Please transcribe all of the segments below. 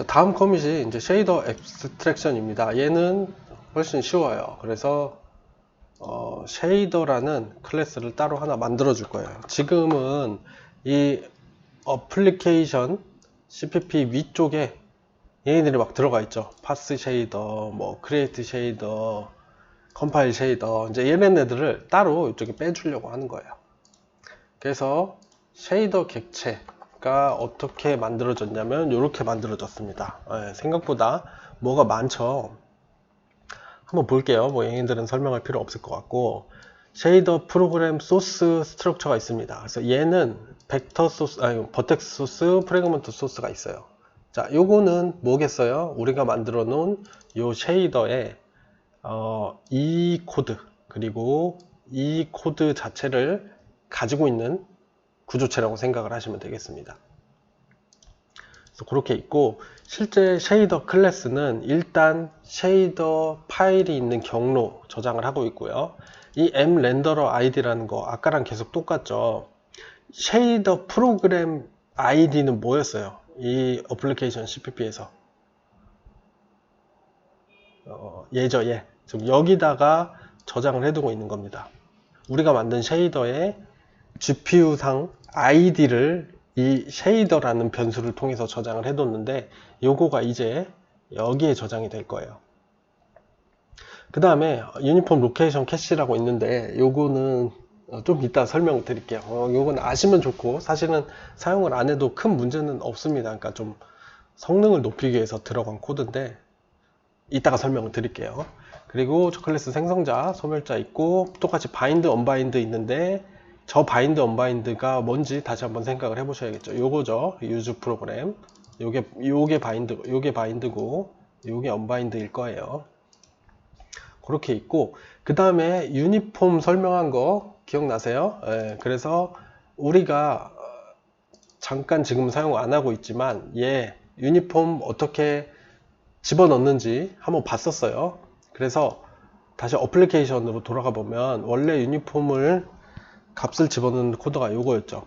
자, 다음 커밋이 이제 쉐이더 앱스트랙션입니다. 얘는 훨씬 쉬워요. 그래서 어, 쉐이더라는 클래스를 따로 하나 만들어 줄 거예요. 지금은 이 어플리케이션 CPP 위쪽에 얘네들이 막 들어가 있죠. 파스 쉐이더, 뭐 크리에이트 쉐이더, 컴파일 쉐이더 이제 얘네들을 따로 이쪽에 빼주려고 하는 거예요. 그래서 쉐이더 객체 가 어떻게 만들어졌냐면 이렇게 만들어졌습니다. 예, 생각보다 뭐가 많죠. 한번 볼게요. 뭐 얘네들은 설명할 필요 없을 것 같고 쉐이더 프로그램 소스 스트럭처가 있습니다. 그래서 얘는 벡터 소스, 아니 버텍스 소스, 프래그먼트 소스가 있어요. 자, 요거는 뭐겠어요? 우리가 만들어 놓은 요 쉐이더에 어, 이 코드 그리고 이 코드 자체를 가지고 있는 구조체라고 생각을 하시면 되겠습니다. 그래서 그렇게 있고 실제 쉐이더 클래스는 일단 쉐이더 파일이 있는 경로 저장을 하고 있고요. 이 m 렌더러 id라는 거 아까랑 계속 똑같죠. 쉐이더 프로그램 id는 뭐였어요? 이 어플리케이션 CPP에서 어, 예죠, 예. 지금 여기다가 저장을 해두고 있는 겁니다. 우리가 만든 쉐이더의 GPU상 ID를 이 쉐이더라는 변수를 통해서 저장을 해뒀는데 요거가 이제 여기에 저장이 될 거예요. 그 다음에 유니폼 로케이션 캐시라고 있는데 요거는 어, 좀 이따 설명을 드릴게요. 어, 요건 아시면 좋고 사실은 사용을 안 해도 큰 문제는 없습니다. 그러니까 좀 성능을 높이기 위해서 들어간 코드인데 이따가 설명을 드릴게요. 그리고 저 클래스 생성자, 소멸자 있고 똑같이 바인드, 언바인드 있는데 저 바인드, 언바인드가 뭔지 다시 한번 생각을 해 보셔야겠죠. 요거죠. 유즈 프로그램. 요게 요게 바인드, 요게 바인드고 요게 언바인드일 거예요. 그렇게 있고 그 다음에 유니폼 설명한 거 기억나세요? 예, 그래서 우리가 어, 잠깐 지금 사용 안 하고 있지만 얘 유니폼 어떻게 집어넣는지 한번 봤었어요. 그래서 다시 어플리케이션으로 돌아가 보면 원래 유니폼을 값을 집어넣는 코드가 요거였죠.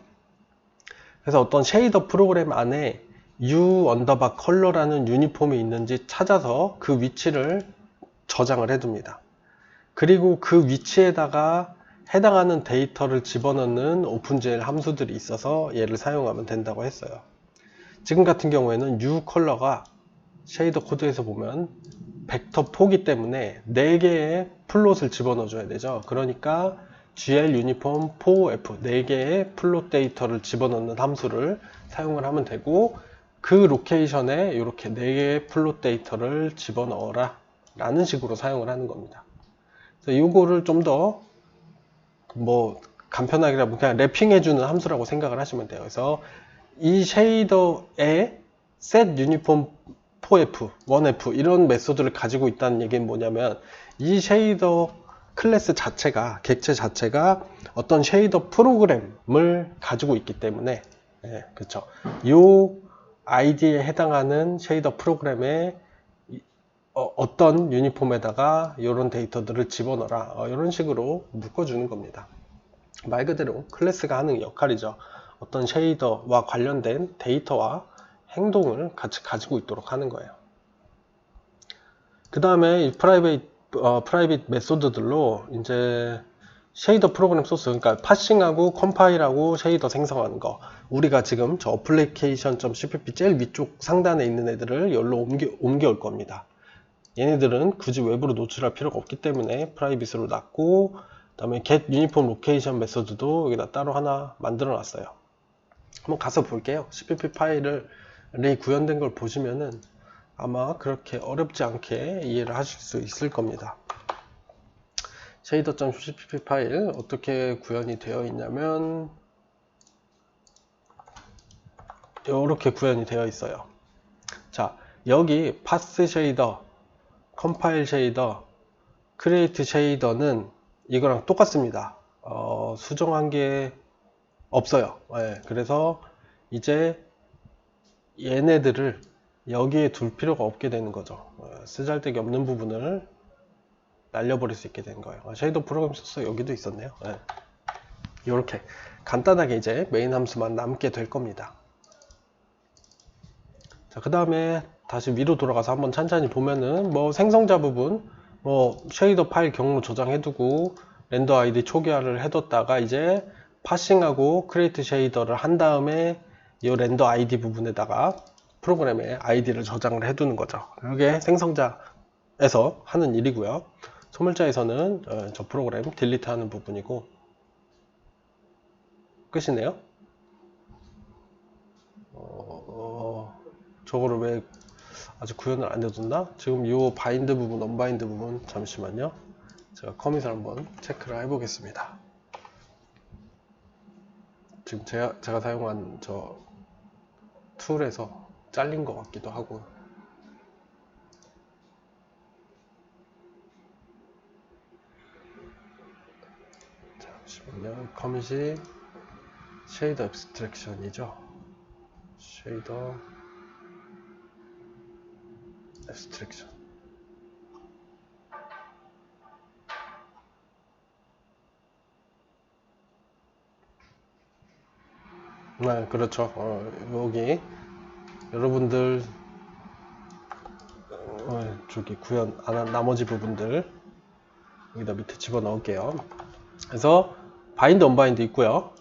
그래서 어떤 쉐이더 프로그램 안에 u 언더바 컬러라는 유니폼이 있는지 찾아서 그 위치를 저장을 해둡니다. 그리고 그 위치에다가 해당하는 데이터를 집어넣는 오픈GL 함수들이 있어서 얘를 사용하면 된다고 했어요. 지금 같은 경우에는 u 컬러가 쉐이더 코드에서 보면 벡터 포기 때문에 4개의 플롯을 집어넣어 줘야 되죠. 그러니까 gl 유니폼 4f 4개의 플롯 데이터를 집어넣는 함수를 사용을 하면 되고 그 로케이션에 이렇게 4개의 플롯 데이터를 집어넣어라 라는 식으로 사용을 하는 겁니다. 그래서 이거를 좀 더 뭐 간편하게 그냥 랩핑해 주는 함수라고 생각을 하시면 돼요. 그래서 이 쉐이더에 set uniform 4f, 1f 이런 메소드를 가지고 있다는 얘기는 뭐냐면 이 쉐이더 클래스 자체가 객체 자체가 어떤 쉐이더 프로그램을 가지고 있기 때문에 예, 그렇죠. 요 아이디에 해당하는 쉐이더 프로그램에 어, 떤 유니폼에다가 이런 데이터들을 집어넣어라 어, 이런 식으로 묶어주는 겁니다. 말 그대로 클래스가 하는 역할이죠. 어떤 쉐이더와 관련된 데이터와 행동을 같이 가지고 있도록 하는 거예요. 그 다음에 프라이빗 어, 프라이빗 메소드들로 이제 쉐이더 프로그램 소스 그러니까 파싱하고 컴파일하고 쉐이더 생성하는 거 우리가 지금 저 어플리케이션.cpp 제일 위쪽 상단에 있는 애들을 열로 옮겨, 옮겨올 겁니다. 얘네들은 굳이 외부로 노출할 필요가 없기 때문에 프라이빗으로 놨고 그 다음에 get uniform location 메소드도 여기다 따로 하나 만들어 놨어요. 한번 가서 볼게요. cpp 파일을 구현된 걸 보시면은 아마 그렇게 어렵지 않게 이해를 하실 수 있을 겁니다. 쉐이더.cpp 파일 어떻게 구현이 되어 있냐면 이렇게 구현이 되어 있어요. 자, 여기 파스 쉐이더, 컴파일 쉐이더, 크리에이트 쉐이더는 이거랑 똑같습니다. 어, 수정한 게 없어요. 네, 그래서 이제 얘네들을 여기에 둘 필요가 없게 되는 거죠. 어, 쓰잘데기 없는 부분을 날려버릴 수 있게 된 거예요. 아, 쉐이더 프로그램 소스 여기도 있었네요. 네. 이렇게 간단하게 이제 메인 함수만 남게 될 겁니다. 자, 그 다음에 다시 위로 돌아가서 한번 찬찬히 보면은 뭐 생성자 부분 뭐 쉐이더 파일 경로 저장해두고 렌더 아이디 초기화를 해뒀다가 이제 파싱하고 크리에이트 쉐이더를 한 다음에 이 렌더 아이디 부분에다가 프로그램에 아이디를 저장을 해두는 거죠. 이게 생성자에서 하는 일이고요. 소물자에서는 어, 저 프로그램 딜리트 하는 부분이고 끝이네요. 어, 어, 저거를 왜 아직 구현을 안 해뒀나? 지금 이 바인드 부분, 언바인드 부분 잠시만요. 제가 커밋을 한번 체크를 해보겠습니다. 지금 제가, 제가 사용한 저 툴에서 잘린 것 같기도 하고 잠시만요. 커밋이 쉐이더 앱스트랙션이죠. 쉐이더 앱스트랙션 네, 그렇죠. 어, 여기 여러분들 어, 저기 구현 안한 나머지 부분들 여기다 밑에 집어 넣을게요. 그래서 바인드 언바인드 있고요.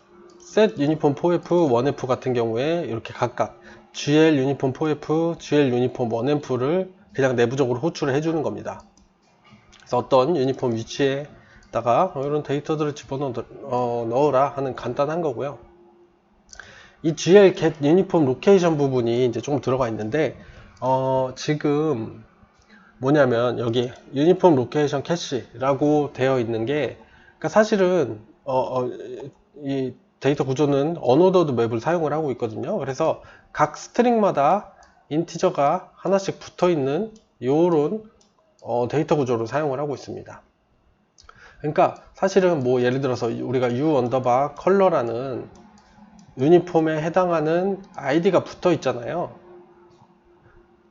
set 유니폼 4F 1F 같은 경우에 이렇게 각각 GL 유니폼 4F, GL 유니폼 1F를 그냥 내부적으로 호출을 해주는 겁니다. 그래서 어떤 유니폼 위치에다가 이런 데이터들을 집어넣어 어, 하는 간단한 거고요. 이 GL get 유니폼 로케이션 부분이 이제 조금 들어가 있는데 어, 지금 뭐냐면 여기 유니폼 로케이션 캐시라고 되어 있는 게 그러니까 사실은 어, 어, 이 데이터 구조는 언어더드 맵을 사용을 하고 있거든요. 그래서 각 스트링마다 인티저가 하나씩 붙어 있는 요런 어, 데이터 구조를 사용을 하고 있습니다. 그러니까 사실은 뭐 예를 들어서 우리가 u 언더바 컬러라는 유니폼에 해당하는 아이디가 붙어 있잖아요.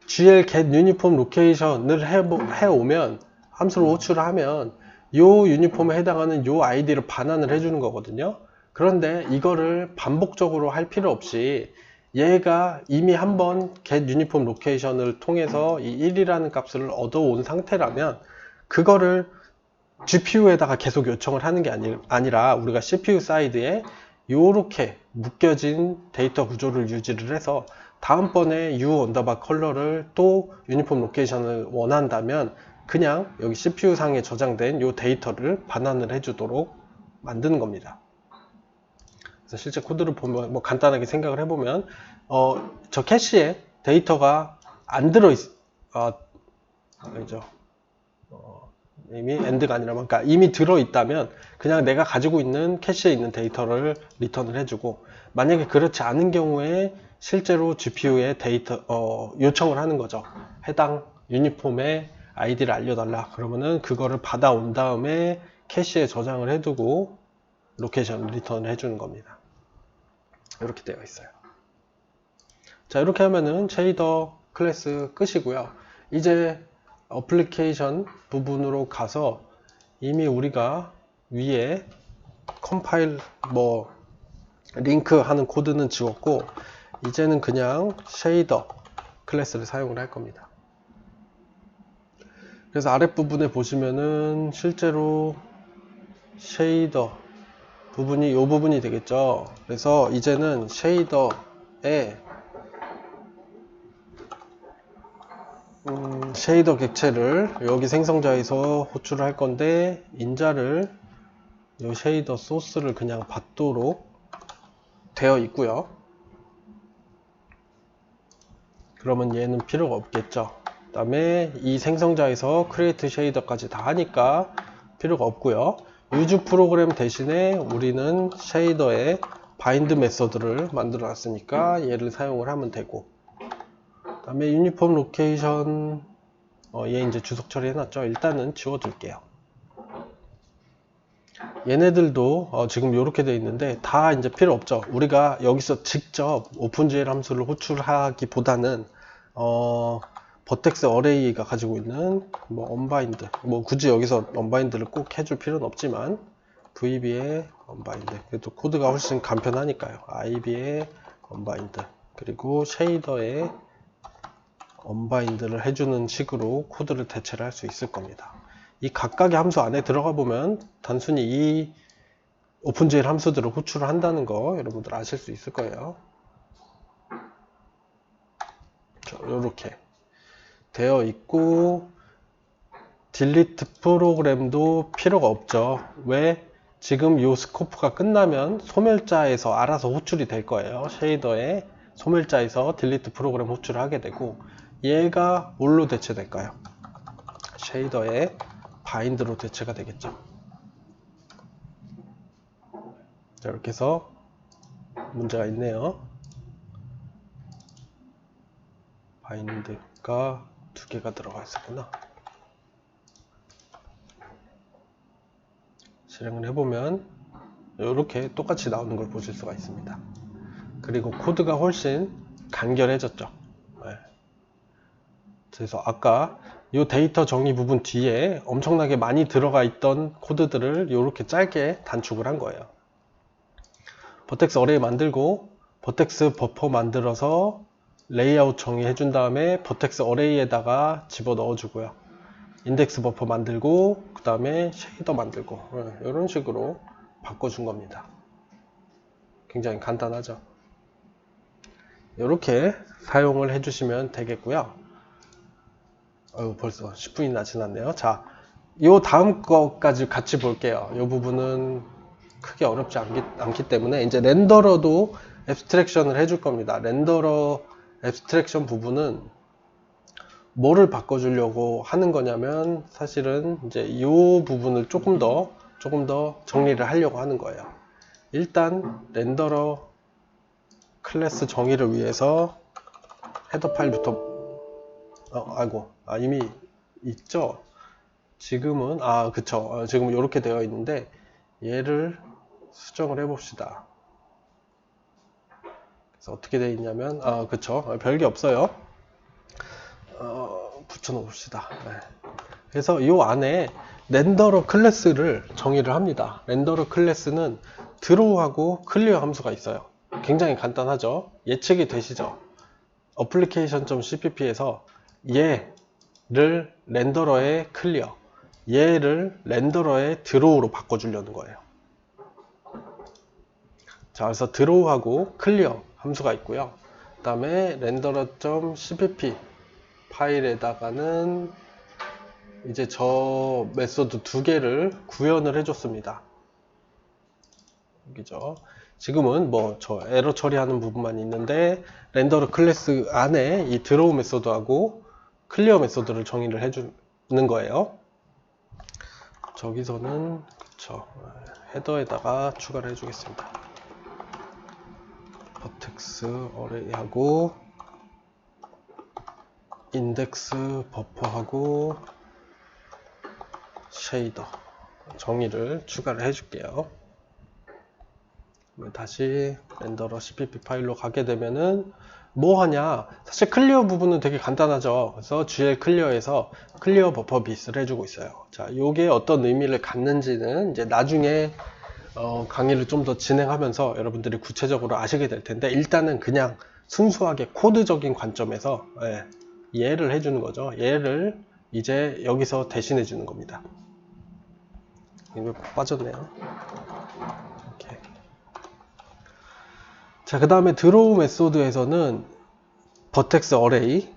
gl get 유니폼 로케이션을 해 오면 함수를 호출을 하면 요 유니폼에 해당하는 요 아이디를 반환을 해주는 거거든요. 그런데 이거를 반복적으로 할 필요 없이 얘가 이미 한번 get 유니폼 로케이션을 통해서 이 1이라는 값을 얻어온 상태라면 그거를 GPU에다가 계속 요청을 하는 게 아니, 아니라 우리가 CPU 사이드에 이렇게 묶여진 데이터 구조를 유지를 해서 다음번에 u 언더바 컬러를 또 유니폼 로케이션을 원한다면 그냥 여기 CPU 상에 저장된 이 데이터를 반환을 해주도록 만드는 겁니다. 그래서 실제 코드를 보면 뭐 간단하게 생각을 해보면 어, 저 캐시에 데이터가 안 들어 있 어, 아니죠. 어, 이미 엔드가 아니라 그러니까 이미 들어 있다면 그냥 내가 가지고 있는 캐시에 있는 데이터를 리턴을 해주고 만약에 그렇지 않은 경우에 실제로 GPU에 데이터 어, 요청을 하는 거죠. 해당 유니폼의 아이디를 알려달라. 그러면은 그거를 받아온 다음에 캐시에 저장을 해두고 로케이션 리턴을 해주는 겁니다. 이렇게 되어 있어요. 자 이렇게 하면은 쉐이더 클래스 끝이고요. 이제 어플리케이션 부분으로 가서 이미 우리가 위에 컴파일 뭐 링크 하는 코드는 지웠고 이제는 그냥 쉐이더 클래스를 사용을 할 겁니다. 그래서 아랫부분에 보시면은 실제로 쉐이더 부분이 이 부분이 되겠죠. 그래서 이제는 쉐이더에 음, 쉐이더 객체를 여기 생성자에서 호출을 할 건데 인자를 이 쉐이더 소스를 그냥 받도록 되어 있고요. 그러면 얘는 필요가 없겠죠. 그 다음에 이 생성자에서 크리에이트 쉐이더까지 다 하니까 필요가 없고요. 유즈 프로그램 대신에 우리는 쉐이더에 바인드 메서드를 만들어 놨으니까 얘를 사용을 하면 되고 그 다음에 유니폼 로케이션 어, 얘 이제 주석 처리해 놨죠. 일단은 지워 둘게요. 얘네들도 어, 지금 이렇게 되어 있는데 다 이제 필요 없죠. 우리가 여기서 직접 오픈GL 함수를 호출하기보다는 어, 버텍스 어레이가 가지고 있는 뭐 언바인드 뭐 굳이 여기서 언바인드를 꼭 해줄 필요는 없지만 VB의 언바인드 그래도 코드가 훨씬 간편하니까요. IB의 언바인드 그리고 쉐이더의 언바인드를 해주는 식으로 코드를 대체를 할 수 있을 겁니다. 이 각각의 함수 안에 들어가 보면 단순히 이 오픈GL 함수들을 호출을 한다는 거 여러분들 아실 수 있을 거예요. 이렇게 되어 있고 딜리트 프로그램도 필요가 없죠. 왜? 지금 이 스코프가 끝나면 소멸자에서 알아서 호출이 될 거예요. 쉐이더에 소멸자에서 딜리트 프로그램 호출을 하게 되고 얘가 뭘로 대체될까요? 쉐이더에 바인드로 대체가 되겠죠. 자, 이렇게 해서 문제가 있네요. 바인드가 두 개가 들어가 있었구나. 실행을 해보면 이렇게 똑같이 나오는 걸 보실 수가 있습니다. 그리고 코드가 훨씬 간결해졌죠. 네. 그래서 아까 이 데이터 정의 부분 뒤에 엄청나게 많이 들어가 있던 코드들을 이렇게 짧게 단축을 한 거예요. 버텍스 어레이 만들고 버텍스 버퍼 만들어서 레이아웃 정의해 준 다음에 버텍스 어레이에다가 집어 넣어 주고요. 인덱스 버퍼 만들고 그 다음에 쉐이더 만들고 이런 식으로 바꿔준 겁니다. 굉장히 간단하죠. 이렇게 사용을 해주시면 되겠고요. 어유 벌써 10분이나 지났네요. 자, 요 다음 거까지 같이 볼게요. 이 부분은 크게 어렵지 않기, 않기 때문에 이제 렌더러도 앱스트랙션을 해줄 겁니다. 렌더러 앱스트랙션 부분은 뭐를 바꿔주려고 하는 거냐면 사실은 이제 이 부분을 조금 더 조금 더 정리를 하려고 하는 거예요. 일단 렌더러 클래스 정의를 위해서 헤더 파일부터 어, 아이고 아, 이미 있죠. 지금은 아 그쵸 어, 지금 이렇게 되어 있는데 얘를 수정을 해봅시다. 그래서 어떻게 되어 있냐면 아 그쵸 어, 별게 없어요. 어, 붙여놓읍시다. 네. 그래서 이 안에 렌더러 클래스를 정의를 합니다. 렌더러 클래스는 드로우하고 클리어 함수가 있어요. 굉장히 간단하죠. 예측이 되시죠. 어플리케이션.cpp에서 얘 를 렌더러에 클리어, 얘를 렌더러에 드로우로 바꿔주려는 거예요. 자, 그래서 드로우하고 클리어 함수가 있고요. 그 다음에 렌더러.cpp 파일에다가는 이제 저 메소드 두 개를 구현을 해줬습니다. 여기죠. 지금은 뭐 저 에러 처리하는 부분만 있는데 렌더러 클래스 안에 이 드로우 메소드하고 클리어 메소드를 정의를 해주는 거예요. 저기서는 그쵸 헤더에다가 추가를 해주겠습니다. 버텍스 어레이하고 인덱스 버퍼하고 쉐이더 정의를 추가를 해줄게요. 다시 렌더러 cpp 파일로 가게 되면은 뭐 하냐? 사실 클리어 부분은 되게 간단하죠. 그래서 gl 클리어에서 클리어 버퍼 비스를 해주고 있어요. 자 요게 어떤 의미를 갖는지는 이제 나중에 어, 강의를 좀 더 진행하면서 여러분들이 구체적으로 아시게 될 텐데 일단은 그냥 순수하게 코드적인 관점에서 예, 얘를 해주는 거죠. 얘를 이제 여기서 대신해 주는 겁니다. 이거 빠졌네요. 이렇게 자, 그 다음에 드로우 메소드에서는 버텍스 어레이,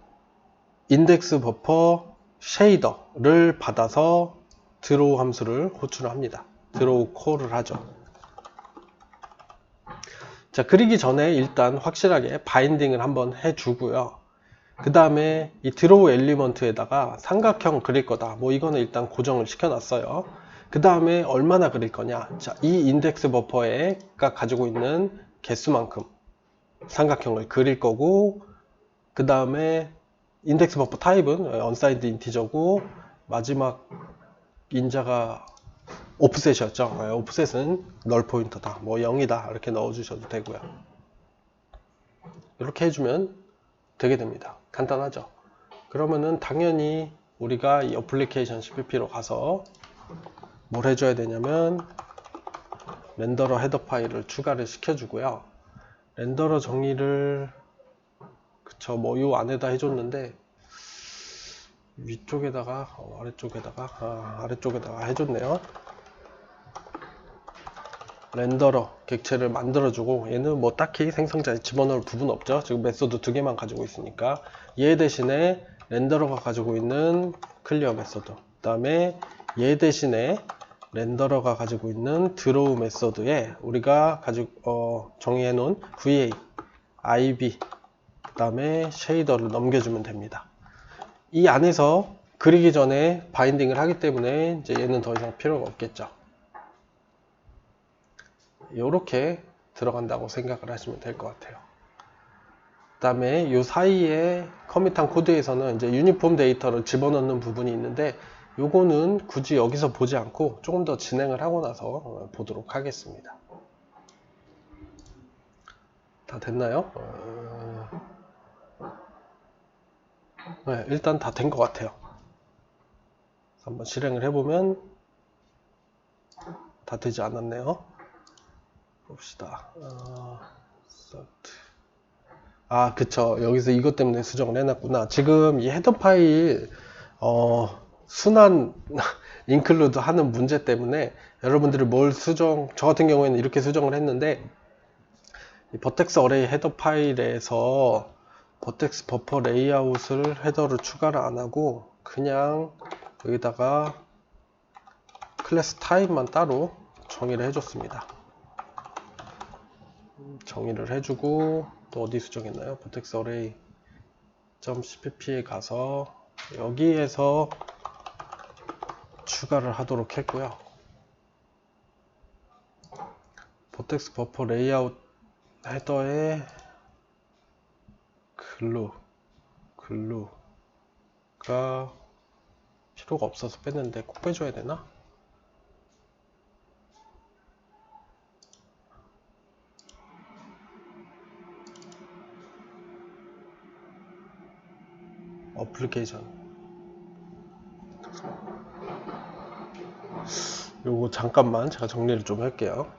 인덱스 버퍼, 쉐이더를 받아서 드로우 함수를 호출을 합니다. 드로우 콜을 하죠. 자, 그리기 전에 일단 확실하게 바인딩을 한번 해주고요. 그 다음에 이 드로우 엘리먼트에다가 삼각형 그릴 거다. 뭐 이거는 일단 고정을 시켜놨어요. 그 다음에 얼마나 그릴 거냐. 자, 이 인덱스 버퍼가 가지고 있는 개수만큼 삼각형을 그릴 거고 그 다음에 인덱스 버퍼 타입은 언사이드 인티저고 마지막 인자가 오프셋이었죠. 네, 오프셋은 널 포인터다. 뭐 0이다. 이렇게 넣어 주셔도 되고요. 이렇게 해주면 되게 됩니다. 간단하죠. 그러면은 당연히 우리가 이 어플리케이션 CPP로 가서 뭘 해줘야 되냐면 렌더러 헤더 파일을 추가를 시켜주고요. 렌더러 정의를 그쵸 뭐 요 안에다 해줬는데 위쪽에다가 어, 아래쪽에다가 아, 아래쪽에다가 해줬네요. 렌더러 객체를 만들어주고 얘는 뭐 딱히 생성자에 집어넣을 부분 없죠. 지금 메소드 두 개만 가지고 있으니까 얘 대신에 렌더러가 가지고 있는 클리어 메소드 그 다음에 얘 대신에 렌더러가 가지고 있는 드로우 메소드에 우리가 가지고 어, 정의해 놓은 VA, IB 그 다음에 쉐이더를 넘겨주면 됩니다. 이 안에서 그리기 전에 바인딩을 하기 때문에 이제 얘는 더 이상 필요가 없겠죠. 이렇게 들어간다고 생각을 하시면 될 것 같아요. 그 다음에 이 사이에 커밋한 코드에서는 이제 유니폼 데이터를 집어넣는 부분이 있는데 요거는 굳이 여기서 보지 않고 조금 더 진행을 하고 나서 어, 보도록 하겠습니다. 다 됐나요? 어, 네, 일단 다 된 것 같아요. 한번 실행을 해보면 다 되지 않았네요. 봅시다. 어. 아, 그쵸. 여기서 이것 때문에 수정을 해놨구나. 지금 이 헤더 파일, 어, 순환 인클루드 하는 문제 때문에 여러분들이 뭘 수정, 저 같은 경우에는 이렇게 수정을 했는데, 이 버텍스 어레이 헤더 파일에서 버텍스 버퍼 레이아웃을 헤더를 추가를 안 하고, 그냥 여기다가 클래스 타입만 따로 정의를 해줬습니다. 정의를 해주고 또 어디 수정했나요? 버텍스 어레이 .cpp에 가서 여기에서 추가를 하도록 했고요. 버텍스 버퍼 레이아웃 헤더에 글루 글루가 필요가 없어서 뺐는데 꼭 빼줘야 되나? 어플리케이션 요거 잠깐만 제가 정리를 좀 할게요.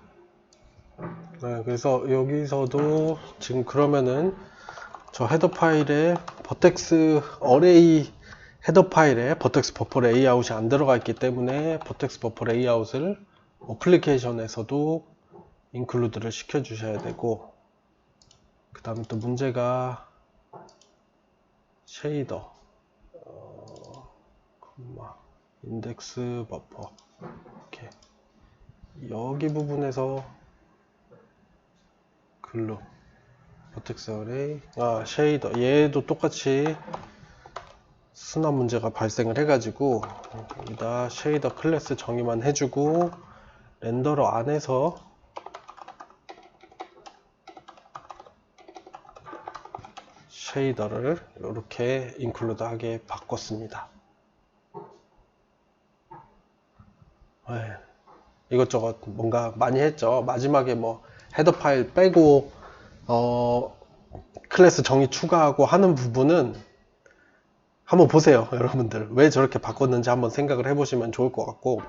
네, 그래서 여기서도 지금 그러면은 저 헤더 파일에 버텍스 어레이 헤더 파일에 버텍스 버퍼 레이아웃이 안 들어가 있기 때문에 버텍스 버퍼 레이아웃을 어플리케이션에서도 인클루드를 시켜 주셔야 되고 그 다음에 또 문제가 쉐이더 어, 인덱스 버퍼 이렇게 여기 부분에서 글루 버텍스 어레이 아 쉐이더 얘도 똑같이 순환 문제가 발생을 해 가지고 여기다 쉐이더 클래스 정의만 해주고 렌더러 안에서 쉐이더를 이렇게 인클루드 하게 바꿨습니다. 이것저것 뭔가 많이 했죠. 마지막에 뭐 헤더 파일 빼고 어, 클래스 정의 추가하고 하는 부분은 한번 보세요. 여러분들 왜 저렇게 바꿨는지 한번 생각을 해보시면 좋을 것 같고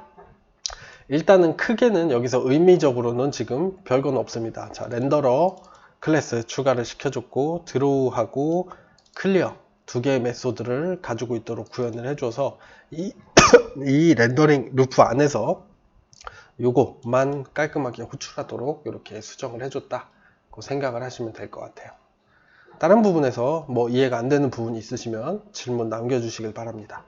일단은 크게는 여기서 의미적으로는 지금 별건 없습니다. 자 렌더러 클래스 추가를 시켜줬고 드로우하고 클리어 두 개의 메소드를 가지고 있도록 구현을 해줘서 이, 이 렌더링 루프 안에서 요것만 깔끔하게 호출하도록 이렇게 수정을 해줬다. 고 생각을 하시면 될 것 같아요. 다른 부분에서 뭐 이해가 안 되는 부분이 있으시면 질문 남겨주시길 바랍니다